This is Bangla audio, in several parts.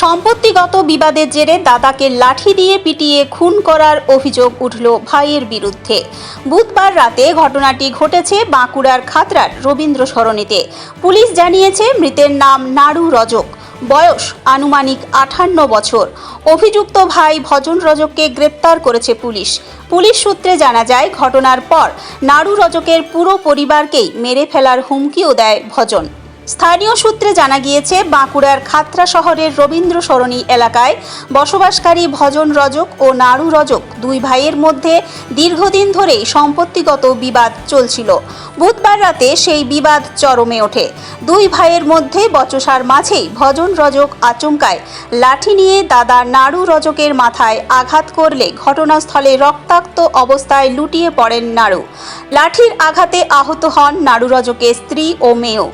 সম্পত্তিগত বিবাদের জেরে দাদাকে লাঠি দিয়ে পিটিয়ে খুন করার অভিযোগ উঠল ভাইয়ের বিরুদ্ধে। বুধবার রাতে ঘটনাটি ঘটেছে বাঁকুড়ার খাতড়ার রবীন্দ্র সরণিতে। পুলিশ জানিয়েছে, মৃতের নাম নাড়ু রজক। বয়স আনুমানিক আঠান্ন বছর। অভিযুক্ত ভাই ভজন রজককে গ্রেপ্তার করেছে পুলিশ। পুলিশ সূত্রে জানা যায়, ঘটনার পর নাড়ু রজকের পুরো পরিবারকেই মেরে ফেলার হুমকিও দেয় ভজন। স্থানীয় সূত্রে জানা গিয়েছে, বাঁকুড়ার খাতড়া শহরের রবীন্দ্র সরণি এলাকায় বসবাসকারী ভজন রজক ও নাড়ু রজক দুই ভাইয়ের মধ্যে দীর্ঘদিন ধরেই সম্পত্তিগত বিবাদ চলছিল। বুধবার রাতে সেই বিবাদ চরমে ওঠে। দুই ভাইয়ের মধ্যে বচসার মাঝেই ভজন রজক আচমকায় লাঠি নিয়ে দাদা নাড়ু রজকের মাথায় আঘাত করলে ঘটনাস্থলে রক্তাক্ত অবস্থায় লুটিয়ে পড়েন নাড়ু। লাঠির আঘাতে আহত হন নাড়ু রজকের স্ত্রী ও মেয়েও।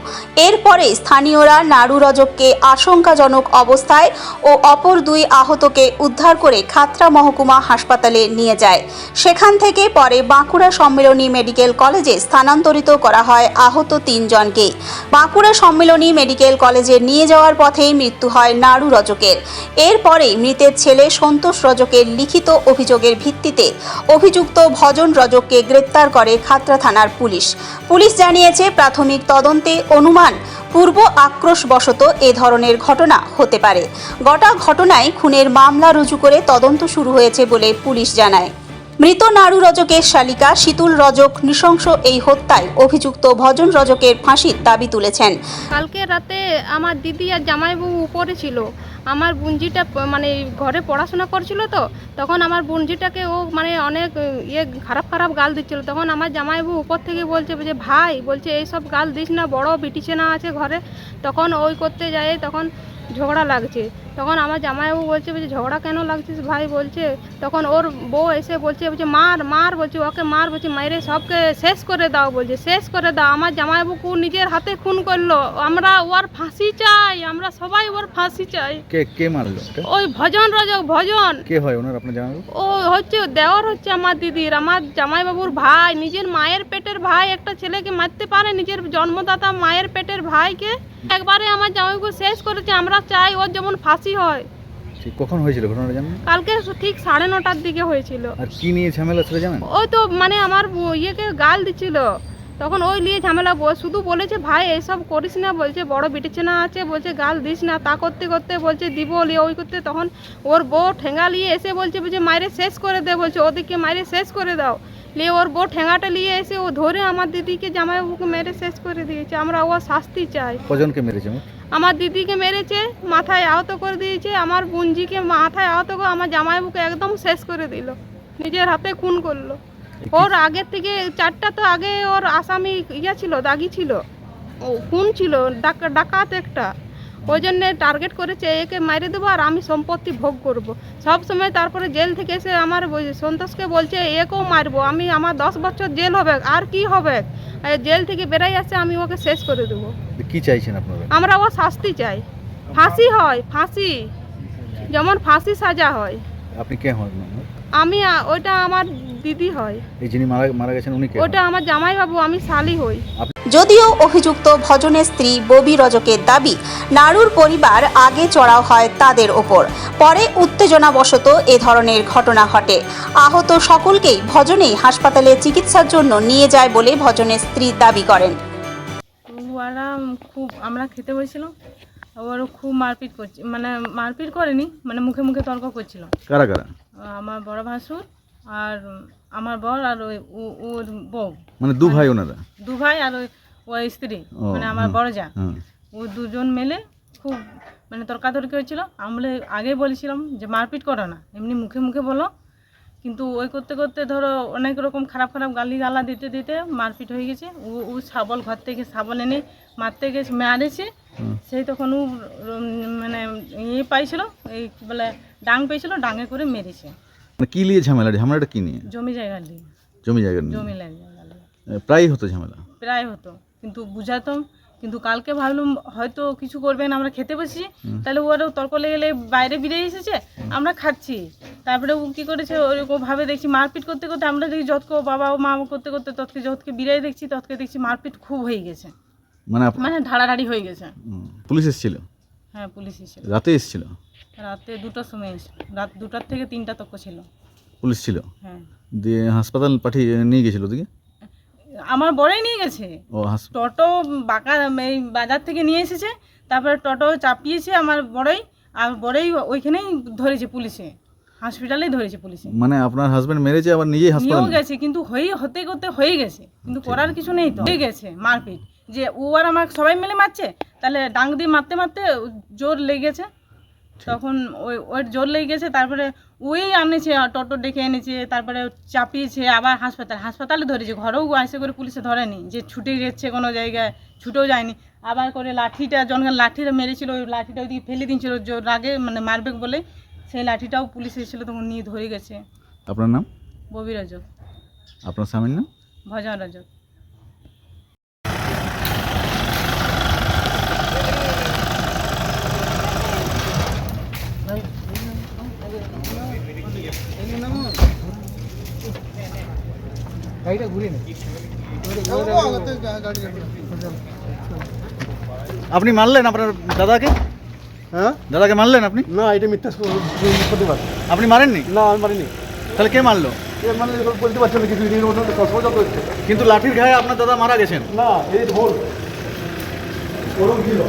এরপরে স্থানীয়রা নাড়ু রজককে আশঙ্কাজনক অবস্থায় ও অপর দুই আহতকে উদ্ধার করে খাতড়া মহকুমা হাসপাতালে নিয়ে যায়। সেখান থেকে পরে বাঁকুড়া সম্মেলনী মেডিকেল কলেজে স্থানান্তরিত করা হয় আহত তিনজনকে। বাঁকুড়া সম্মেলনী মেডিকেল কলেজে নিয়ে যাওয়ার পথেই মৃত্যু হয় নাড়ু রজকের। এরপরেই মৃতের ছেলে সন্তোষ রজকের লিখিত অভিযোগের ভিত্তিতে অভিযুক্ত ভজন রজককে গ্রেপ্তার করে খাতড়া থানার পুলিশ। পুলিশ জানিয়েছে, প্রাথমিক তদন্তে অনুমান পূর্ব আক্রোশবশত এ ধরনের ঘটনা হতে পারে। গোটা ঘটনায় খুনের মামলা রুজু করে তদন্ত শুরু হয়েছে বলে পুলিশ জানায়। মৃত নাড়ু রজকের শালিকা শীতুল রজক নৃশংস এই হত্যায় অভিযুক্ত ভজন রজকের ফাঁসির দাবি তুলেছেন। কালকে রাতে আমার দিদি আর জামাইবাবু উপরে ছিল। আমার বুঞ্জিটা মানে ঘরে পড়াশোনা করছিল তো, তখন আমার বুঞ্জিটাকে ও মানে অনেক ইয়ে খারাপ খারাপ গাল দিচ্ছিল। তখন আমার জামাইবাবু উপর থেকে বলছে যে, ভাই, বলছে, এইসব গাল দিস না, বড় বিটিছেনা আছে ঘরে। তখন ওই করতে যায় তখন ঝগড়া লাগছে। তখন আমার জামাইবাবু বলছে বলছে ঝগড়া কেন লাগছিস ভাই বলছে তখন ওর বউ এসে বলছে বলছে মার মার বলছে ওকে মার বলছে মাইরে সবকে শেষ করে দাও বলছে শেষ করে দাও। আমার জামাইবাবু নিজের হাতে খুন করল। আমরা ওর ফাঁসি চাই আমরা সবাই ওর ফাঁসি চাই। কে কে মারলো? ওই ভজন রজক ভজন। কে হয় ওনার আপনার জানাব ও হচ্ছে দেওর হচ্ছে আমার দিদির। আমার জামাইবাবুর ভাই নিজের মায়ের পেটের ভাই একটা ছেলেকে মারতে পারে নিজের জন্মদাতা মায়ের পেটের ভাইকে। একবারে আমার জামাইবাবু শেষ করেছে আমরা চাই ওর যেমন ফাঁসি হয়। ঠিক কখন হয়েছিল ঘটনাটা জানেন? কালকে ঠিক সাড়ে নটার দিকে হয়েছিল। আর কি নিয়ে ঝামেলা সেটা জানেন? ওই তো মানে আমার ইয়েকে গাল দিচ্ছিল। তখন ওই নিয়ে ঝামেলা শুধু বলেছে ভাই এইসব করিস না বলছে বড় বিটিছেনা আছে বলছে গাল দিস না তা করতে করতে বলছে দিব লিয়ে ওই করতে। তখন ওর বউ ঠেঙ্গা নিয়ে এসে বলছে যে মাইরে শেষ করে দে বলছে ওদিকে মাইরে শেষ করে দাও। নিয়ে ওর বউ ঠেঙ্গাটা নিয়ে এসে ও ধরে আমার দিদিকে জামাইবাবুকে মেরে শেষ করে দিয়েছে আমরা ও শাস্তি চাই কজনকে মেরেছে মোট? আমার দিদিকে মেরেছে মাথায় আহত করে দিয়েছে আমার বুঞ্জিকে মাথায় আহত করে আমার জামাইবাবুকে একদম শেষ করে দিল নিজের হাতে খুন করল ওর আগের থেকে চারটা তো আগে ওর আসামি ইয়া ছিল দাগি ছিল ও খুন ছিল ডাকা- ডাকাত একটা ওই জন্য টার্গেট করেছে একে মারি দেবো আর আমি সম্পত্তি ভোগ করব। সব সময় তারপরে জেল থেকে এসে আমার সন্তোষকে বলছে একেও মারবো আমি আমার দশ বছর জেল হবে আর কি হবে? জেল থেকে বেরাই আসছে আমি ওকে শেষ করে দেবো। কি চাইছেন আপনারা? আমরা ও শাস্তি চাই। ফাঁসি হয় ফাঁসি। যেমন ফাঁসি সাজা হয়। আপনি কে হন? আমি ওইটা আমার দিদি হয়। এই যিনি মারা মারা গেছেন উনি কে ওটা আমার জামাইবাবু আমি শালি হই। যদিও অভিযুক্ত ভজনের স্ত্রী ববি রজকের দাবি নাড়ুর পরিবার আগে চড়াও হয় তাদের ওপর। পরে উত্তেজনাবশত এ ধরনের ঘটনা ঘটে। আহত সকলকেই ভজনেই হাসপাতালে চিকিৎসার জন্য নিয়ে যায় বলে ভজনের স্ত্রী দাবি করেন। ওরা খুব আমরা খেতে বসেছিলাম ওরও খুব মারপিট করছে মানে মারপিট করেনি মানে মুখে মুখে তর্ক করছিল। কারা কারা? আমার বড় ভাসুর আর আমার বর আর ওই ওর বউ। মানে দু ভাই ওনারা? দু ভাই আর ওই ওই স্ত্রী। মানে আমার বড় যা। ও দুজন মেলে খুব মানে তর্কাতর্কি হয়েছিল। আমরা আগে বলেছিলাম যে মারপিট করো না এমনি মুখে মুখে বলো। কিন্তু ওই করতে করতে ধরো অনেক রকম খারাপ খারাপ গালি গালা দিতে দিতে মারপিট হয়ে গেছে। ও ও শাবল ঘর থেকে শাবল এনে মারতে গেছে মারেছে। সেই তখন ও মানে ইয়ে পাইছিল এই বলে ডাং পেয়েছিল ডাঙে করে মেরেছে। মানে কি নিয়ে ঝামেলা ঝামেলাটা কি নিয়ে? জমি জায়গা নিয়ে। জমি জায়গা নিয়ে। জমি জায়গা নিয়ে। প্রায়ই হতো ঝামেলা? প্রায় হতো। কিন্তু বুঝাতাম কিন্তু কালকে ভাবলাম হয়তো কিছু করবেন আমরা খেতে বসি। তাহলে ওরা তর্ক লেগে বাইরে বেরিয়ে এসেছে আমরা খাচ্ছি। তারপরে ও কী করেছে? ওরকম ভাবে দেখছি মারপিট করতে করতে আমরা দেখি যতকে বাবা ও মা করতে করতে তৎকে যতকে বিরাই দেখছি ততকে দেখছি মারপিট খুব হয়ে গেছে। মানে মানে ধাড়াধাড়ি হয়ে গেছে। পুলিশ এসেছিল? হ্যাঁ পুলিশ এসে রাতে এসেছিল? রাতে দুটোর সময় এসে রাত দুটার থেকে তিনটা তক ছিল। পুলিশ ছিল? হ্যাঁ। দিয়ে হাসপাতাল পাঠিয়ে নিয়ে গেছিল ওদিকে? আমার বড়ই নিয়ে গেছে। ও হাস- টোটো বাঁকা এই বাজার থেকে নিয়ে এসেছে তারপরে টোটো চাপিয়েছে আমার বড়ই আর বড়ই ওইখানেই ধরেছে পুলিশে হসপিটালেই ধরেছে পুলিশে। মানে আপনার হাজবেন্ড মেরেছে আবার নিজেই নিয়েও হাসপাতাল? গেছে কিন্তু হয়ে হতে করতে হয়ে গেছে কিন্তু করার কিছু নেই তো। হয়ে গেছে মারপিট। যে ও আর আমার সবাই মিলে মারছে তাহলে ডাং দিয়ে মারতে মারতে জোর লেগেছে। তখন ওই ওর জোর লেগে গেছে তারপরে ওই আনেছে টোটো ডেকে এনেছে তারপরে চাপিয়েছে আবার হাসপাতাল হাসপাতালে ধরেছে ঘরেও আসে করে পুলিশে ধরেনি যে ছুটে যাচ্ছে কোনো জায়গায় ছুটেও যায়নি। আবার করে লাঠিটা যখন লাঠিটা মেরেছিল ওই লাঠিটা ওইদিকে ফেলে দিয়েছিল জোর রাগে মানে মারবে বলে সেই লাঠিটাও পুলিশ এসেছিল তখন নিয়ে ধরে গেছে। আপনার নাম? ববি রাজক আপনার স্বামীর নাম? ভজন রাজক আপনি মানলেন আপনার দাদাকে? হ্যাঁ? দাদাকে মানলেন আপনি? না এটা মিথ্যা প্রতিবাদ। আপনি মারেননি? না আমি মারিনি। তাহলে কে মারলো এ বলতে পারছি না কিছু কিন্তু লাঠির ঘায়ে আপনার দাদা মারা গেছেন। না এই ভুল ওরম ছিল।